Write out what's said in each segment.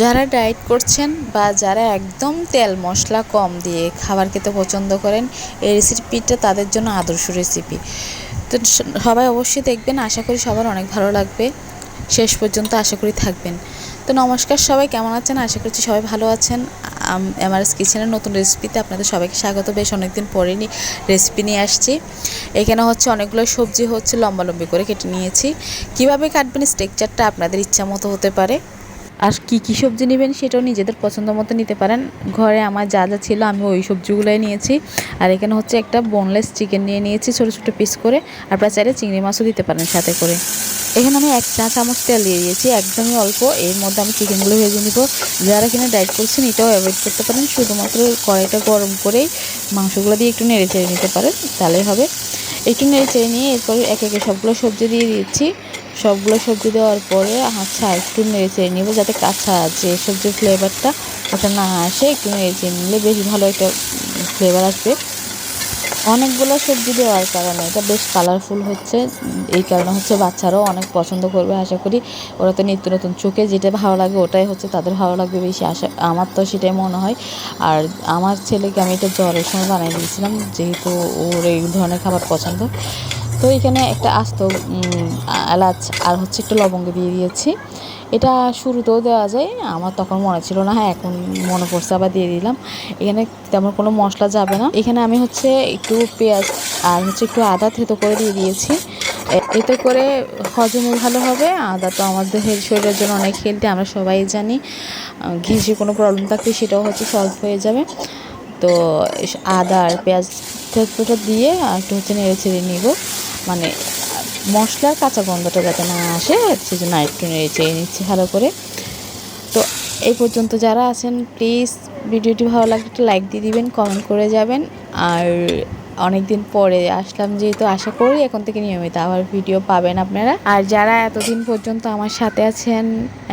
যারা ডায়েট করছেন বা যারা একদম তেল মশলা কম দিয়ে খাবার খেতে পছন্দ করেন, এই রেসিপিটা তাদের জন্য আদর্শ রেসিপি তো সবাই অবশ্যই দেখবেন, আশা করি সবার অনেক ভালো লাগবে। শেষ পর্যন্ত আশা করি থাকবেন। তো নমস্কার সবাই, কেমন আছেন? আশা করছি সবাই ভালো আছেন। এমআরএস কিচেনের নতুন রেসিপিতে আপনাদের সবাইকে স্বাগত। বেশ অনেকদিন পরে রেসিপি নিয়ে আসছি। এখানে হচ্ছে অনেকগুলো সবজি হচ্ছে লম্বা লম্বি করে কেটে নিয়েছি। কীভাবে কাটবেন স্ট্রেকচারটা আপনাদের ইচ্ছা মতো হতে পারে। আর কী কী সবজি নেবেন সেটাও নিজেদের পছন্দ মতো নিতে পারেন। ঘরে আমার যা যা ছিল আমি ওই সবজিগুলোই নিয়েছি। আর এখানে হচ্ছে একটা বোনলেস চিকেন নিয়ে নিয়েছি ছোটো ছোটো পিস করে। আপনারা চাইলে চিংড়ি মাছও দিতে পারেন সাথে করে। এখানে আমি এক চা চামচ তেল দিয়ে দিয়েছি, একদমই অল্প। এর মধ্যে আমি চিকেনগুলো ভেজে নিব। যারা কিনা ডায়েট করছেন এটাও অ্যাভয়েড করতে পারেন। শুধুমাত্র কড়াইটা গরম করেই মাংসগুলো দিয়ে একটু নেড়ে চেড়ে নিতে পারেন। তাহলেই হবে। একটু নেড়ে নিয়ে এরপর একে একে সবগুলো সবজি দিয়ে দিচ্ছি। সবগুলো সবজি দেওয়ার পরে আচ্ছা একটু নেড়ে নিব যাতে কাঁচা আছে সবজির ফ্লেভারটা ওটা না আসে, একটু নেড়ে নিলে বেশ ভালো একটা ফ্লেভার আসবে। অনেকগুলো সবজি দেওয়ার কারণে এটা বেশ কালারফুল হচ্ছে। এই কারণে হচ্ছে বাচ্চারাও অনেক পছন্দ করবে, আশা করি। ওরা তো নিত্য নতুন চোখে যেটা ভালো লাগে ওটাই হচ্ছে তাদের ভালো লাগবে বেশি। আশা, আমার তো সেটাই মনে হয়। আর আমার ছেলেকে আমি এটা জ্বরের সময় বানিয়ে দিয়েছিলাম, যেহেতু ওর এই ধরনের খাবার পছন্দ। তো এখানে একটা আস্ত এলাচ আর হচ্ছে একটু লবঙ্গ দিয়ে দিয়েছি। এটা শুরুতেও দেওয়া যায়, আমার তখন মনে ছিল না হ্যাঁ এখন মনে পড়ছে, আবার দিয়ে দিলাম। এখানে তেমন কোনো মশলা যাবে না। এখানে আমি হচ্ছে একটু পেঁয়াজ আর হচ্ছে একটু আদা থেতো করে দিয়ে দিয়েছি। এতে করে হজমও ভালো হবে, আদা তো আমাদের শরীরের জন্য অনেক হেলদি আমরা সবাই জানি। ঘেঁষে কোনো প্রবলেম থাকলে সেটাও হচ্ছে সলভ হয়ে যাবে। তো আদা আর পেঁয়াজ থেতোটা দিয়ে আর একটু হচ্ছে নেড়ে ছেড়ে নিব। মানে মশলার কাঁচা গন্ধটা যাতে না আসে সেজন্য একটু নেড়ে চেয়ে নিচ্ছি ভালো করে। তো এই পর্যন্ত যারা আছেন প্লিজ ভিডিওটি ভালো লাগলে একটু লাইক দিয়ে দিবেন কমেন্ট করে যাবেন। আর অনেক দিন পরে আসলাম যেহেতু আশা করি এখন থেকে নিয়মিত আবার ভিডিও পাবেন আপনারা। আর যারা এতদিন পর্যন্ত আমার সাথে আছেন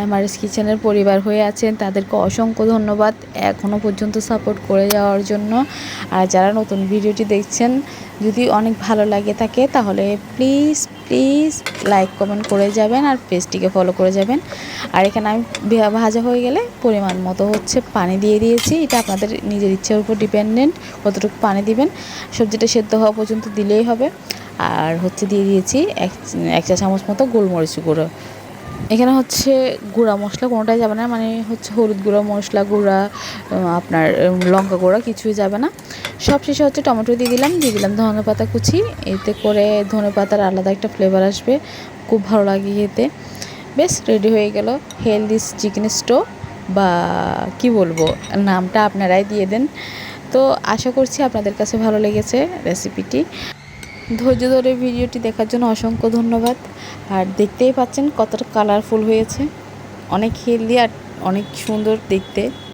এমআরএস কিচেনের পরিবার হয়ে আছেন, তাদেরকে অসংখ্য ধন্যবাদ এখনও পর্যন্ত সাপোর্ট করে যাওয়ার জন্য। আর যারা নতুন ভিডিওটি দেখছেন, যদি অনেক ভালো লাগে থাকে, তাহলে প্লিজ প্লিজ লাইক কমেন্ট করে যাবেন আর পেজটিকে ফলো করে যাবেন। আর এখানে আমি ভাজা হয়ে গেলে পরিমাণ মতো হচ্ছে পানি দিয়ে দিয়েছি। এটা আপনাদের নিজের ইচ্ছার উপর ডিপেন্ডেন্ট কতটুকু পানি দিবেন। সবজিটা সেদ্ধ হওয়া পর্যন্ত দিলেই হবে। আর হচ্ছে দিয়ে দিয়েছি এক চা চামচ মতো গোলমরিচ গুঁড়ো। এখানে হচ্ছে গুঁড়া মশলা কোনোটাই যাবে না মানে হচ্ছে হলুদ গুঁড়া, মশলা গুঁড়া আপনার লঙ্কা গুঁড়া কিছুই যাবে না। সব শেষে হচ্ছে টমেটো দিয়ে দিলাম দিয়ে দিলাম ধনে পাতা কুচি। এতে করে ধনে পাতার আলাদা একটা ফ্লেভার আসবে, খুব ভালো লাগে খেতে। বেশ, রেডি হয়ে গেল হেলদি চিকেন স্টো বা কি বলব, নামটা আপনারাই দিয়ে দেন। তো আশা করছি আপনাদের কাছে ভালো লেগেছে রেসিপিটি। ধৈর্য ধরে ভিডিওটি দেখার জন্য অসংখ্য ধন্যবাদ। আর দেখতেই পাচ্ছেন কতটা কালারফুল হয়েছে। অনেক হেলদি আর অনেক সুন্দর দেখতে।